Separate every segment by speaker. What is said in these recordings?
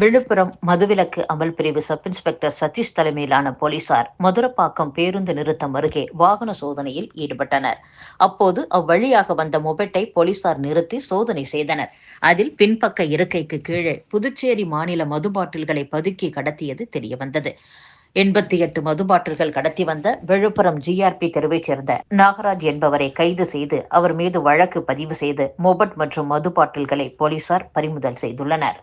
Speaker 1: விழுப்புரம் மதுவிலக்கு அமல் பிரிவு சப் இன்ஸ்பெக்டர் சதீஷ் தலைமையிலான போலீசார் மதுரப்பாக்கம் பேருந்து நிறுத்தம் அருகே வாகன சோதனையில் ஈடுபட்டனர் அப்போது அவ்வழியாக வந்த மொபெட்டை போலீசார் நிறுத்தி சோதனை செய்தனர் அதில் பின்பக்க இருக்கைக்கு கீழே புதுச்சேரி மாநில மது பாட்டில்களை பதுக்கி கடத்தியது தெரியவந்தது எண்பத்தி எட்டு மதுபாட்டில்கள் கடத்தி வந்த விழுப்புரம் ஜிஆர்பி தெருவைச் சேர்ந்த நாகராஜ் என்பவரை கைது செய்து அவர் மீது வழக்கு பதிவு செய்து மொபட் மற்றும் மது பாட்டில்களை போலீசார் பறிமுதல் செய்துள்ளனர்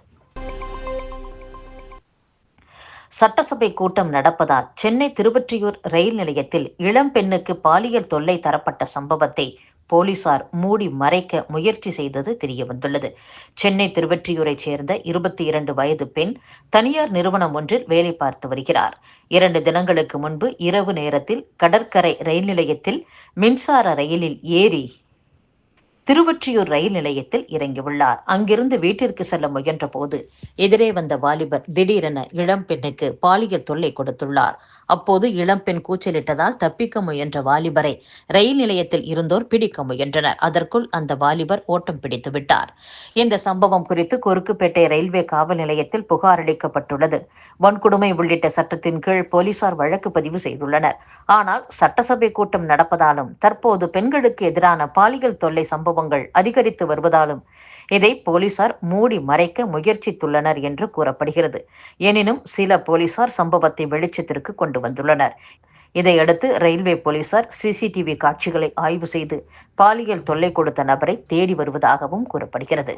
Speaker 1: சட்டசபை கூட்டம் நடப்பதால் சென்னை திருவற்றியூர் ரயில் நிலையத்தில் இளம் பெண்ணுக்கு பாலியல் தொல்லை தரப்பட்ட சம்பவத்தை போலீசார் மூடி மறைக்க முயற்சி செய்தது தெரியவந்துள்ளது சென்னை திருவொற்றியூரைச் சேர்ந்த இருபத்தி இரண்டு வயது பெண் தனியார் நிறுவனம் ஒன்றில் வேலை பார்த்து வருகிறார் இரண்டு தினங்களுக்கு முன்பு இரவு நேரத்தில் கடற்கரை ரயில் நிலையத்தில் மின்சார ரயிலில் ஏறி திருவொற்றியூர் ரயில் நிலையத்தில் இறங்கியுள்ளார் அங்கிருந்து வீட்டிற்கு செல்ல முயன்ற போது எதிரே வந்த வாலிபர் திடீரென இளம்பெண்ணுக்கு பாலியல் தொல்லை கொடுத்துள்ளார் அப்போது இளம்பெண் கூச்சலிட்டதால் தப்பிக்க முயன்ற வாலிபரை ரயில் நிலையத்தில் இருந்தோர் பிடிக்க முயன்றனர் அதற்குள் அந்த வாலிபர் ஓட்டம் பிடித்து விட்டார் இந்த சம்பவம் குறித்து குறுக்குப்பேட்டை ரயில்வே காவல் நிலையத்தில் புகார் அளிக்கப்பட்டுள்ளது வன்கொடுமை உள்ளிட்ட சட்டத்தின் கீழ் போலீசார் வழக்கு பதிவு செய்துள்ளனர் ஆனால் சட்டசபை கூட்டம் நடப்பதாலும் தற்போது பெண்களுக்கு எதிரான பாலியல் தொல்லை சம்பவம் சம்பவங்கள் அதிகரித்து வருவதாலும் இதை போலீசார் மூடி மறைக்க முயற்சித்துள்ளனர் என்று கூறப்படுகிறது எனினும் சில போலீசார் சம்பவத்தை வெளிச்சத்திற்கு கொண்டு வந்துள்ளனர் இதையடுத்து ரயில்வே போலீசார் சிசிடிவி காட்சிகளை ஆய்வு செய்து பாலியல் தொல்லை கொடுத்த நபரை தேடி வருவதாகவும் கூறப்படுகிறது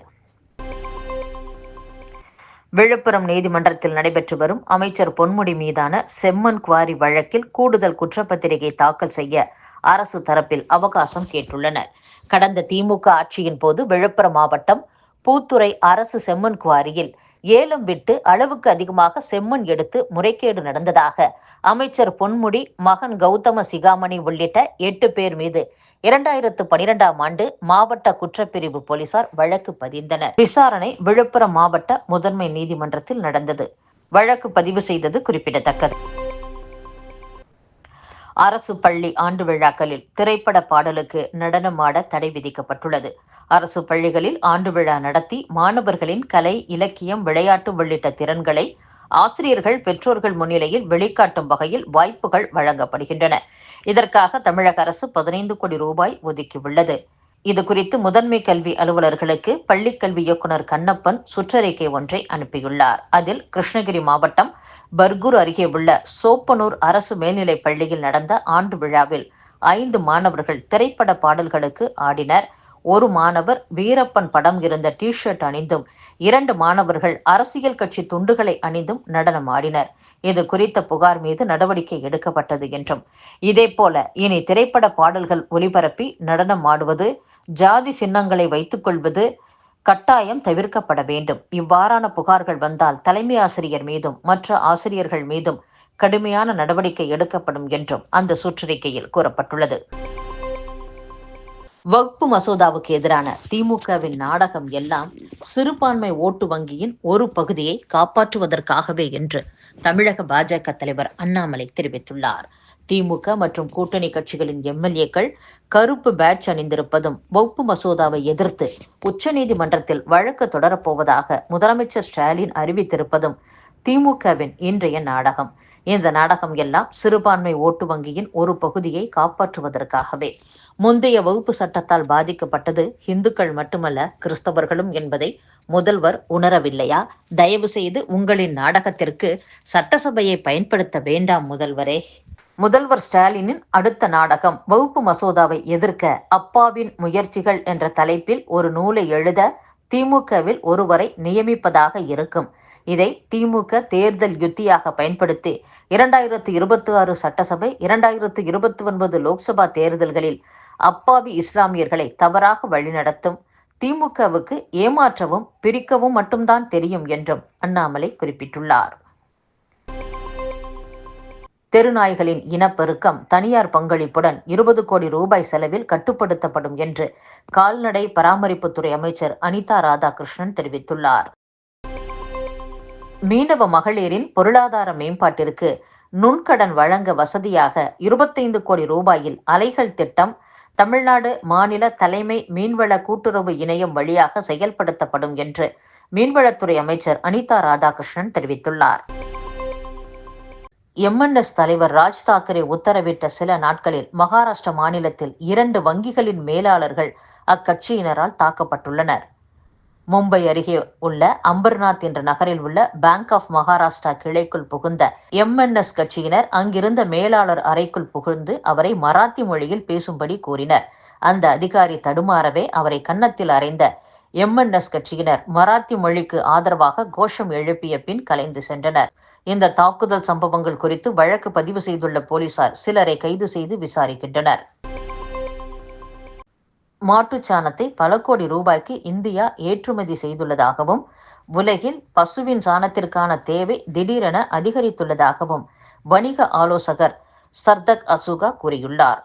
Speaker 1: விழுப்புரம் நீதிமன்றத்தில் நடைபெற்று வரும் அமைச்சர் பொன்முடி மீதான செம்மன் குவாரி வழக்கில் கூடுதல் குற்றப்பத்திரிகை தாக்கல் செய்ய அரசு தரப்பில் அவகாசம் கேட்டுள்ளனர் கடந்த திமுக ஆட்சியின் போது விழுப்புரம் மாவட்டம் பூத்துறை அரசு செம்மன் குவாரியில் ஏலம் விட்டு அளவுக்கு அதிகமாக செம்மண் எடுத்து முறைகேடு நடந்ததாக அமைச்சர் பொன்முடி மகன் கௌதம சிகாமணி உள்ளிட்ட எட்டு பேர் மீது இரண்டாயிரத்து பனிரெண்டாம் ஆண்டு மாவட்ட குற்றப்பிரிவு போலீசார் வழக்கு பதிந்தனர் விசாரணை விழுப்புரம் மாவட்ட முதன்மை நீதிமன்றத்தில் நடந்தது வழக்கு பதிவு செய்தது குறிப்பிடத்தக்கது அரசு பள்ளி ஆண்டு விழாக்களில் திரைப்பட பாடலுக்கு நடனமாட தடை விதிக்கப்பட்டுள்ளது அரசு பள்ளிகளில் ஆண்டு விழா நடத்தி மாணவர்களின் கலை இலக்கியம் விளையாட்டு உள்ளிட்ட திறன்களை ஆசிரியர்கள் பெற்றோர்கள் முன்னிலையில் வெளிக்காட்டும் வகையில் வாய்ப்புகள் வழங்கப்படுகின்றன இதற்காக தமிழக அரசு பதினைந்து கோடி ரூபாய் ஒதுக்கியுள்ளது இது குறித்து முதன்மை கல்வி அலுவலர்களுக்கு பள்ளிக்கல்வி இயக்குநர் கண்ணப்பன் சுற்றறிக்கை ஒன்றை அனுப்பியுள்ளார் அதில் கிருஷ்ணகிரி மாவட்டம் பர்கூர் அருகே உள்ள சோப்பனூர் அரசு மேல்நிலைப் பள்ளியில் நடந்த ஆண்டு விழாவில் ஐந்து மாணவர்கள் திரைப்பட பாடல்களுக்கு ஆடினர் ஒரு மாணவர் வீரப்பன் படம் இருந்த டி ஷர்ட் அணிந்தும் இரண்டு மாணவர்கள் அரசியல் கட்சி துண்டுகளை அணிந்தும் நடனம் ஆடினர் இது குறித்த புகார் மீது நடவடிக்கை எடுக்கப்பட்டது என்றும் இதேபோல இனி திரைப்பட பாடல்கள் ஒலிபரப்பி நடனம் ஆடுவது ஜாதி சின்னங்களை வைத்துக் கொள்வது கட்டாயம் தவிர்க்கப்பட வேண்டும் இவ்வாறான புகார்கள் வந்தால் தலைமை ஆசிரியர் மீதும் மற்ற ஆசிரியர்கள் மீதும் கடுமையான நடவடிக்கை எடுக்கப்படும் என்றும் அந்த சுற்றறிக்கையில் கூறப்பட்டுள்ளது வகுப்பு மசோதாவுக்கு எதிரான திமுகவின் நாடகம் எல்லாம் சிறுபான்மை ஓட்டு வங்கியின் ஒரு பகுதியை காப்பாற்றுவதற்காகவே என்று தமிழக பாஜக தலைவர் அண்ணாமலை தெரிவித்துள்ளார் திமுக மற்றும் கூட்டணி கட்சிகளின் எம்எல்ஏக்கள் கருப்பு பேட்ச் அணிந்திருப்பதும் வகுப்பு மசோதாவை எதிர்த்து உச்சநீதிமன்றத்தில் வழக்கு தொடரப்போவதாக முதலமைச்சர் ஸ்டாலின் அறிவித்திருப்பதும் திமுகவின் இன்றைய நாடகம் இந்த நாடகம் எல்லாம் சிறுபான்மை ஓட்டு வங்கியின் ஒரு பகுதியை காப்பாற்றுவதற்காகவே முந்தைய வகுப்பு சட்டத்தால் பாதிக்கப்பட்டது இந்துக்கள் மட்டுமல்ல கிறிஸ்தவர்களும் என்பதை முதல்வர் உணரவில்லையா தயவு செய்து உங்களின் நாடகத்திற்கு சட்டசபையை பயன்படுத்த வேண்டாம் முதல்வரே முதல்வர் ஸ்டாலினின் அடுத்த நாடகம் வகுப்பு மசோதாவை எதிர்க்க அப்பாவின் முயற்சிகள் என்ற தலைப்பில் ஒரு நூலை எழுத திமுகவில் ஒருவரை நியமிப்பதாக இருக்கும் இதை திமுக தேர்தல் யுத்தியாக பயன்படுத்தி இரண்டாயிரத்து இருபத்தி ஆறு சட்டசபை இரண்டாயிரத்து இருபத்தி ஒன்பது லோக்சபா தேர்தல்களில் அப்பாவி இஸ்லாமியர்களை தவறாக வழிநடத்தும் திமுகவுக்கு ஏமாற்றவும் பிரிக்கவும் மட்டும்தான் தெரியும் என்றும் அண்ணாமலை குறிப்பிட்டுள்ளார் தெருநாய்களின் இனப்பெருக்கம் தனியார் பங்களிப்புடன் இருபது கோடி ரூபாய் செலவில் கட்டுப்படுத்தப்படும் என்று கால்நடை பராமரிப்புத்துறை அமைச்சர் அனிதா ராதாகிருஷ்ணன் தெரிவித்துள்ளார் மீனவ மகளிரின் பொருளாதார மேம்பாட்டிற்கு நுண்கடன் வழங்க வசதியாக இருபத்தைந்து கோடி ரூபாயில் அலைகள் திட்டம் தமிழ்நாடு மாநில தலைமை மீன்வள கூட்டுறவு இணையம் வழியாக செயல்படுத்தப்படும் என்று மீன்வளத்துறை அமைச்சர் அனிதா ராதாகிருஷ்ணன் தெரிவித்துள்ளார் எம்என்எஸ் தலைவர் ராஜ் தாக்கரே உத்தரவிட்ட சில நாட்களில் மகாராஷ்டிர மாநிலத்தில் இரண்டு வங்கிகளின் மேலாளர்கள் அக்கட்சியினரால் தாக்கப்பட்டுள்ளனர் மும்பை அருகே உள்ள அம்பர்நாத் என்ற நகரில் உள்ள பேங்க் ஆஃப் மகாராஷ்டிரா கிளைக்குள் புகுந்த எம்என்எஸ் கட்சியினர் அங்கிருந்த மேலாளர் அறைக்குள் புகுந்து அவரை மராத்தி மொழியில் பேசும்படி கூறினர் அந்த அதிகாரி தடுமாறவே அவரை கன்னத்தில் அறைந்த எம்என்எஸ் கட்சியினர் மராத்தி மொழிக்கு ஆதரவாக கோஷம் எழுப்பிய பின் கலைந்து சென்றனர் இந்த தாக்குதல் சம்பவங்கள் குறித்து வழக்கு பதிவு செய்துள்ள போலீசார் சிலரை கைது செய்து விசாரிக்கின்றனர் மாட்டுச்சாணத்தை பல கோடி ரூபாய்க்கு இந்தியா ஏற்றுமதி செய்துள்ளதாகவும் உலகில் பசுவின் சாணத்திற்கான தேவை திடீரென அதிகரித்துள்ளதாகவும் வணிக ஆலோசகர் சர்தக் அசுகா கூறியுள்ளார்